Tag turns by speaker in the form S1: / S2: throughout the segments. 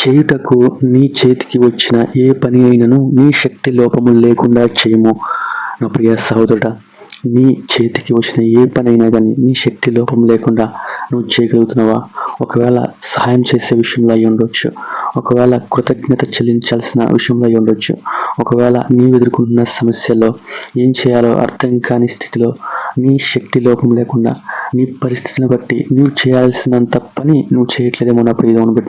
S1: చేయుటకు నీ చేతికి వచ్చిన ఏ పని అయినను నీ శక్తి లోపము లేకుండా చేయము. నా ప్రియ సహోదరుడా నీ చేతికి వచ్చిన ఏ పని అయినా కానీ నీ శక్తి లోపం లేకుండా నువ్వు చేయగలుగుతున్నావా? ఒకవేళ సహాయం చేసే విషయంలో అయి ఉండొచ్చు. ఒకవేళ కృతజ్ఞత చెల్లించాల్సిన విషయంలో అయి ఉండొచ్చు. ఒకవేళ నీవు ఎదుర్కొంటున్న సమస్యలో ఏం చేయాలో అర్థం కాని స్థితిలో నీ శక్తి లోపం లేకుండా నీ పరిస్థితిని బట్టి నువ్వు చేయాల్సినంత పని నువ్వు చేయట్లేదేమో నా ప్రియదవును బిడ్డ.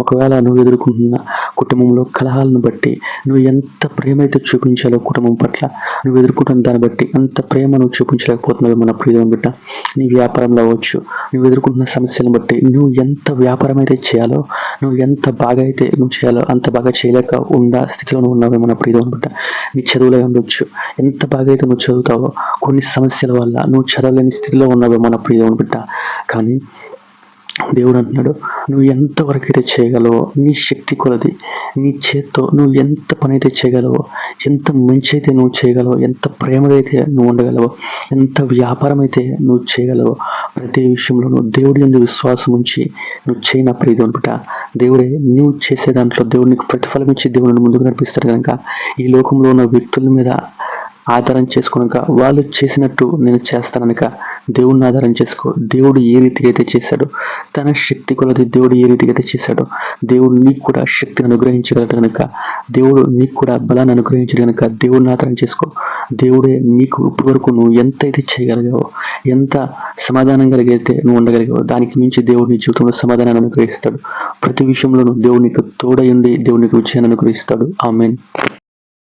S1: ఒకవేళ నువ్వు ఎదుర్కొంటున్న కుటుంబంలో కలహాలను బట్టి నువ్వు ఎంత ప్రేమ అయితే చూపించాలో కుటుంబం పట్ల నువ్వు ఎదుర్కొంటున్న దాన్ని బట్టి అంత ప్రేమ నువ్వు చూపించలేకపోతున్నావు మన ప్రియమైన బిడ్డ. నీ వ్యాపారంలో అవ్వచ్చు నువ్వు ఎదుర్కొంటున్న సమస్యలను బట్టి నువ్వు ఎంత వ్యాపారం అయితే చేయాలో నువ్వు ఎంత బాగా అయితే నువ్వు చేయాలో అంత బాగా చేయలేక ఉన్న స్థితిలో నువ్వు మన ప్రియమైన బిడ్డ. నీ చదువులో ఉండొచ్చు ఎంత బాగా అయితే నువ్వు చదువుతావో కొన్ని సమస్యల వల్ల నువ్వు చదవలేని స్థితిలో ఉన్నావే మన ప్రియమైన బిడ్డ. కానీ దేవుడు అంటున్నాడు నువ్వు ఎంతవరకు అయితే చేయగలవో నీ శక్తి కొలది నీ చేత్తో నువ్వు ఎంత పని అయితే చేయగలవో ఎంత మంచి అయితే నువ్వు చేయగలవో ఎంత ప్రేమదైతే నువ్వు ఉండగలవో ఎంత వ్యాపారం అయితే నువ్వు చేయగలవో ప్రతి విషయంలో నువ్వు దేవుడి ఎందు విశ్వాసం ఉంచి నువ్వు చేయన ప్రీతి అనుకుంట. దేవుడే నువ్వు చేసే దాంట్లో దేవుడు నీకు ప్రతిఫలం ఇచ్చి దేవుడిని ముందుకు నడిపిస్తాడు కనుక ఈ లోకంలో ఉన్న వ్యక్తుల మీద ఆధారం చేసుకునక వాళ్ళు చేసినట్టు నేను చేస్తానక దేవుడిని ఆధారం చేసుకో. దేవుడు ఏ రీతిగా అయితే చేశాడు తన శక్తి కొలది దేవుడు ఏ రీతిగా అయితే చేశాడు దేవుడు నీకు కూడా శక్తిని అనుగ్రహించగలడు కనుక దేవుడు నీకు కూడా బలాన్ని అనుగ్రహించడు కనుక దేవుడిని ఆధారం చేసుకో. దేవుడే నీకు ఇప్పటి వరకు నువ్వు ఎంత అయితే చేయగలిగావో ఎంత సమాధానం కలిగితే నువ్వు ఉండగలిగావు దానికి మించి దేవుడు నీ జీవితంలో సమాధానాన్ని అనుగ్రహిస్తాడు. ప్రతి విషయంలోనూ దేవుడు నీకు తోడయుండి దేవుడు నీకు విజయాన్ని అనుగ్రహిస్తాడు. ఆమెన్.